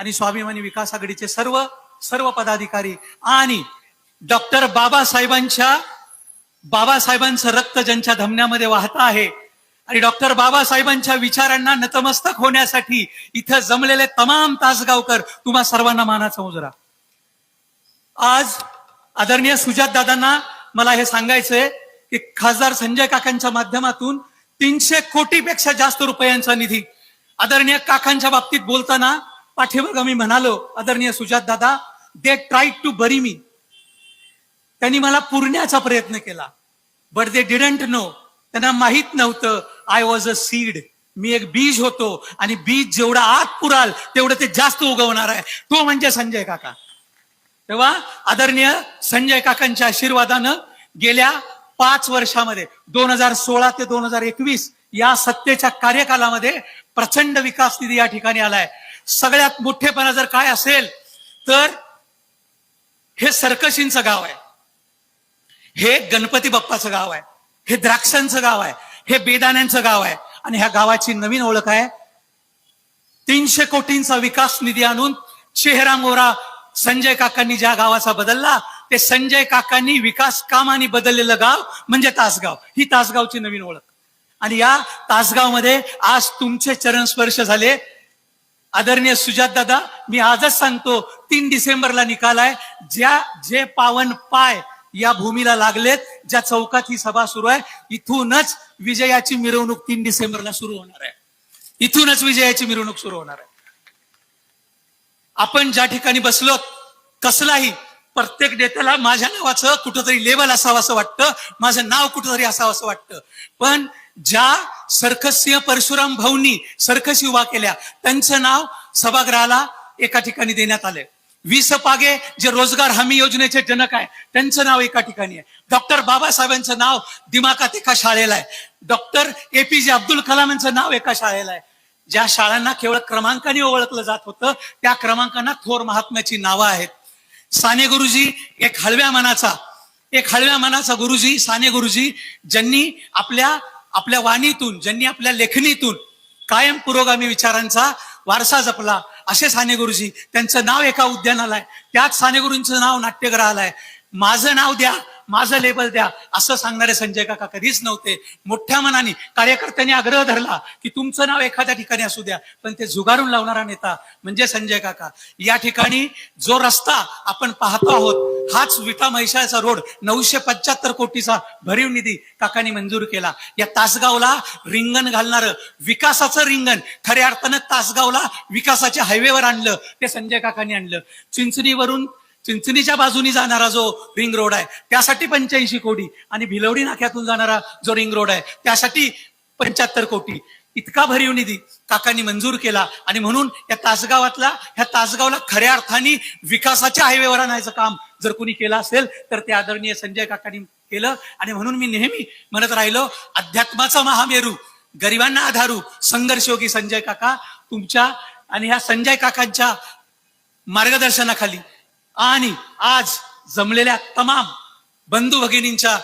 आणि स्वाभिमानी विकास आघाडीचे सर्व सर्व पदाधिकारी आणि डॉक्टर बाबासाहेबांच्या बाबासाहेबांचं रक्त ज्यांच्या धमन्यामध्ये वाहत आहे आणि डॉक्टर बाबासाहेबांच्या विचारांना नतमस्तक होण्यासाठी इथं जमलेले तमाम तासगावकर तुम्हा सर्वांना मानाचा उजरा. आज आदरणीय सुजात दादांना मला हे सांगायचंय की खासदार संजय काकांच्या माध्यमातून तीनशे कोटीपेक्षा जास्त रुपयांचा निधी आदरणीय काकांच्या बाबतीत बोलताना पाठीमागं मी म्हणालो आदरणीय सुजात दादा दे ट्राय टू बरी मी त्यांनी मला पुरण्याचा प्रयत्न केला बट दे डिडंट नो त्यांना माहीत नव्हतं आय वॉज अ सीड मी एक बीज होतो आणि बीज जेवढा आत पुराल तेवढं ते जास्त उगवणार आहे. तो म्हणजे संजय काका. तेव्हा आदरणीय संजय काकांच्या आशीर्वादानं गेल्या पाच वर्षामध्ये दोन हजार सोळा ते दोन हजार एकवीस या सत्तेच्या कार्यकालामध्ये प्रचंड विकास निधी या ठिकाणी आलाय. सगळ्यात मोठेपणा जर काय असेल तर हे सर्कशींचं गाव आहे. हे गणपती बाप्पाचं गाव आहे. हे द्राक्षांचं गाव आहे. हे बेदाण्यांचं गाव आहे. आणि ह्या गावाची नवीन ओळख आहे. तीनशे कोटींचा विकास निधी आणून चेहरा मोरा संजय काकांनी ज्या गावाचा बदलला ते संजय काकांनी विकास कामाने बदललेलं गाव म्हणजे तासगाव. ही तासगावची नवीन ओळख. आणि या तासगावमध्ये आज तुमचे चरण स्पर्श झाले. आदरणीय सुजात दादा मी आजच सांगतो तीन डिसेंबरला निकाल आहे. ज्या जे पावन पाय या भूमीला लागलेत ज्या चौकात ही सभा सुरू आहे इथूनच विजयाची मिरवणूक तीन डिसेंबरला सुरू होणार आहे. इथूनच विजयाची मिरवणूक सुरू होणार आहे. आपण ज्या ठिकाणी बसलो कसलाही प्रत्येक नेत्याला माझ्या नावाचं कुठंतरी लेबल असावं असं वाटतं माझं नाव कुठंतरी असावं असं वाटतं. पण ज्या सर्कसिंह परशुराम भाऊंनी सर्कस उभा केल्या त्यांचं नाव सभागृहाला एका ठिकाणी देण्यात आलंय. वीस पागे जे रोजगार हमी योजनेचे जनक आहे त्यांचं नाव एका ठिकाणी आहे. डॉक्टर बाबासाहेबांचं नाव दिमाकात एका शाळेला आहे. डॉक्टर एपीजे अब्दुल कलामांचं नाव एका शाळेला आहे. ज्या शाळांना केवळ क्रमांकाने ओळखलं जात होतं त्या क्रमांकांना थोर महात्म्याची नावं आहेत. साने गुरुजी एक हळव्या मनाचा एक हळव्या मनाचा गुरुजी साने गुरुजी ज्यांनी आपल्या आपल्या वाणीतून ज्यांनी आपल्या लेखणीतून कायम पुरोगामी विचारांचा वारसा जपला असे साने गुरुजी त्यांचं नाव एका उद्यानाला आहे. त्याच साने गुरूंचं नाव नाट्यगृहाला आहे. माझं नाव द्या माझं लेबल द्या. असं सांगणारे संजय काका कधीच नव्हते. मोठ्या मनाने कार्यकर्त्यांनी आग्रह धरला की तुमचं नाव एखाद्या ठिकाणी असू द्या पण ते जुगारून लावणारा नेता म्हणजे संजय काका. या ठिकाणी जो रस्ता आपण पाहतो आहोत हाच विटा महिषाचा रोड नऊशे पंच्याहत्तर कोटीचा भरीव निधी काकांनी मंजूर केला. या तासगावला रिंगण घालणारं विकासाचं रिंगण खऱ्या अर्थानं तासगावला विकासाच्या हायवेवर आणलं ते संजय काकांनी आणलं. चिंचणीवरून चिंचणीच्या बाजूनी जाणारा जो रिंग रोड आहे त्यासाठी पंच्याऐंशी कोटी आणि भिलवडी नाक्यातून जाणारा जो रिंग रोड आहे त्यासाठी पंच्याहत्तर कोटी. इतका भरीव निधी काकांनी मंजूर केला आणि म्हणून या तासगावातला ह्या तासगावला खऱ्या अर्थाने विकासाच्या हायवेवर आणायचं काम जर कुणी केलं असेल तर ते आदरणीय संजय काकांनी केलं. आणि म्हणून मी नेहमी म्हणत राहिलो अध्यात्माचा महामेरू गरिबांना आधारू संघर्षयोगी संजय काका तुमच्या आणि ह्या संजय काकांच्या मार्गदर्शनाखाली आणि आज जमलेल्या तमाम बंधू भगिनींच्या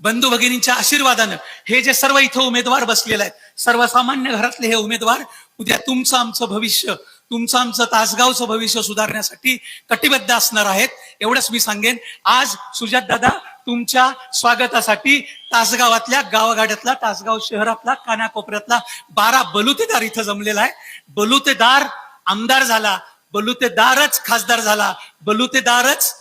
बंधू भगिनींच्या आशीर्वादानं हे जे सर्व इथं उमेदवार बसलेले आहेत सर्वसामान्य घरातले हे उमेदवार उद्या तुमचं आमचं भविष्य तुमचं आमचं तासगावचं भविष्य सुधारण्यासाठी कटिबद्ध असणार आहेत एवढंच मी सांगेन. आज सुजात दादा तुमच्या स्वागतासाठी तासगावातल्या गावागाड्यातला तासगाव शहरातला कानाकोपऱ्यातला बारा बलुतेदार इथं जमलेला आहे. बलुतेदार आमदार झाला बलुतेदारच खासदार झाला. बलुतेदारच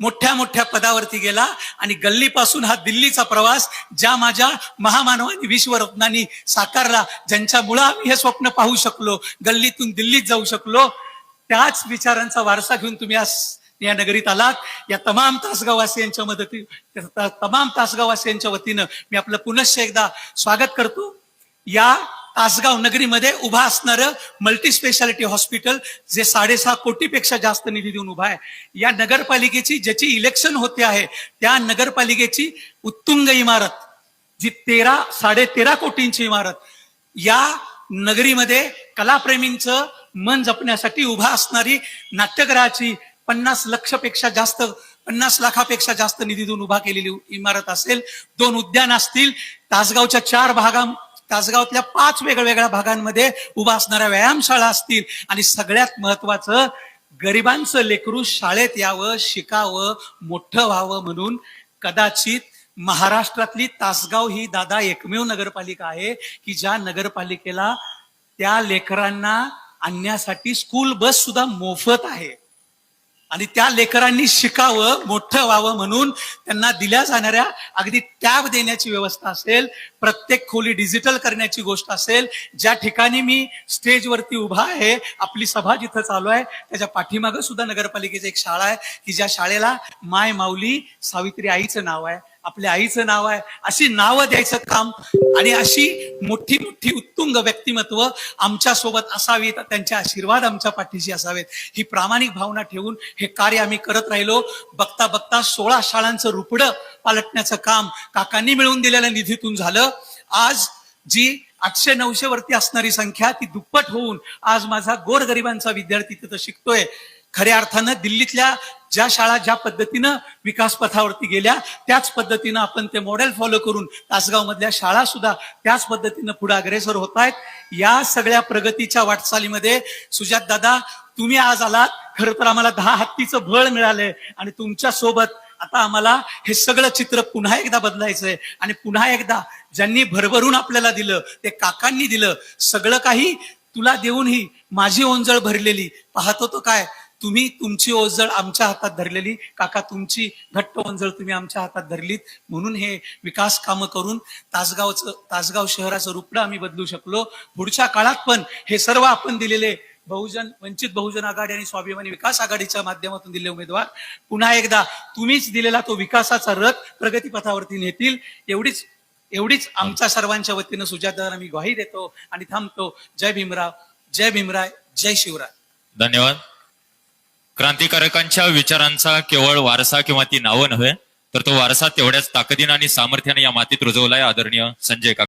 मोठ्या मोठ्या पदावरती गेला आणि गल्लीपासून हा दिल्लीचा प्रवास ज्या माझ्या महामानवानी विश्वरत्नांनी साकारला ज्यांच्यामुळं आम्ही हे स्वप्न पाहू शकलो गल्लीतून दिल्लीत जाऊ शकलो त्याच विचारांचा वारसा घेऊन तुम्ही आज या नगरीत आलात. या तमाम तासगाववासियांच्या मदती तमाम तासगाववासियांच्या वतीनं मी आपलं पुनश्च एकदा स्वागत करतो. या तासगाव नगरीमध्ये उभा असणारं मल्टी स्पेशालिटी हॉस्पिटल जे साडेसहा कोटीपेक्षा जास्त निधी देऊन उभा आहे. या नगरपालिकेची ज्याची इलेक्शन होते आहे त्या नगरपालिकेची उत्तुंग इमारत जी तेरा साडेतेरा कोटींची इमारत या नगरीमध्ये कलाप्रेमींचं मन जपण्यासाठी उभा असणारी नाट्यगृहाची पन्नास लक्षपेक्षा जास्त पन्नास लाखापेक्षा जास्त निधी देऊन उभा केलेली इमारत असेल. दोन उद्यान असतील. तासगावच्या चार भागा तासगावातल्या पाच वेगवेगळ्या भागांमध्ये उभा असणाऱ्या व्यायामशाळा असतील. आणि सगळ्यात महत्वाचं गरिबांचं लेकरू शाळेत यावं शिकावं मोठं व्हावं म्हणून कदाचित महाराष्ट्रातली तासगाव ही दादा एकमेव नगरपालिका आहे की ज्या नगरपालिकेला त्या लेकरांना आणण्यासाठी स्कूल बस सुद्धा मोफत आहे. आणि त्या लेकरांनी शिकावं मोठं व्हावं म्हणून त्यांना दिल्या जाणाऱ्या अगदी टॅब देण्याची व्यवस्था असेल प्रत्येक खोली डिजिटल करण्याची गोष्ट असेल ज्या ठिकाणी मी स्टेजवरती उभा आहे आपली सभा जिथं चालू आहे त्याच्या पाठीमागं सुद्धा नगरपालिकेची एक शाळा आहे की ज्या शाळेला माय माऊली सावित्री आईचं नाव आहे. आपल्या आईचं नाव आहे. अशी नावं द्यायचं काम आणि अशी मोठी मोठी उत्तुंग व्यक्तिमत्व आमच्यासोबत असावीत त्यांचे आशीर्वाद आमच्या पाठीशी असावेत. ही प्रामाणिक भावना ठेवून हे कार्य आम्ही करत राहिलो. बघता बघता सोळा शाळांचं रुपडं पालटण्याचं काम काकांनी मिळवून दिलेल्या निधीतून झालं. आज जी आठशे नऊशे वरती असणारी संख्या ती दुप्पट होऊन आज माझा गोरगरिबांचा विद्यार्थी तिथं शिकतोय. खऱ्या अर्थानं दिल्लीतल्या ज्या शाळा ज्या पद्धतीनं विकास पथावरती गेल्या त्याच पद्धतीनं आपण ते मॉडेल फॉलो करून तासगाव मधल्या शाळा सुद्धा त्याच पद्धतीनं पुढे अग्रेसर होत आहेत. या सगळ्या प्रगतीच्या वाटचालीमध्ये सुजात दादा तुम्ही आज आलात. खरं तर आम्हाला दहा हत्तीचं बळ मिळालंय आणि तुमच्यासोबत आता आम्हाला हे सगळं चित्र पुन्हा एकदा बदलायचंय आणि पुन्हा एकदा ज्यांनी भरभरून आपल्याला दिलं ते काकांनी दिलं सगळं काही तुला देऊनही माझी ओंजळ भरलेली. पाहतो तो काय? तुम्ही तुमची ओझळ आमच्या हातात धरलेली काका तुमची घट्ट ओंजळ तुम्ही आमच्या हातात धरलीत. म्हणून हे विकास कामं करून तासगावचं तासगाव शहराचं रुपडं आम्ही बदलू शकलो. पुढच्या काळात पण हे सर्व आपण दिलेले बहुजन वंचित बहुजन आघाडी आणि स्वाभिमानी विकास आघाडीच्या माध्यमातून दिले उमेदवार. पुन्हा एकदा तुम्हीच दिलेला तो विकासाचा रथ प्रगतीपथावरती नेतील. एवढीच एवढीच आमच्या सर्वांच्या वतीनं सुजातांना मी ग्वाही देतो आणि थांबतो. जय भीमराव जय भीमराय जय शिवराय. धन्यवाद. क्रांतिकारकांच्या विचारांचा केवळ वारसा किंवा ती नावं नव्हे तर तो वारसा तेवढ्याच ताकदीनं आणि सामर्थ्याने या मातीत रुजवलाय आदरणीय संजय काका.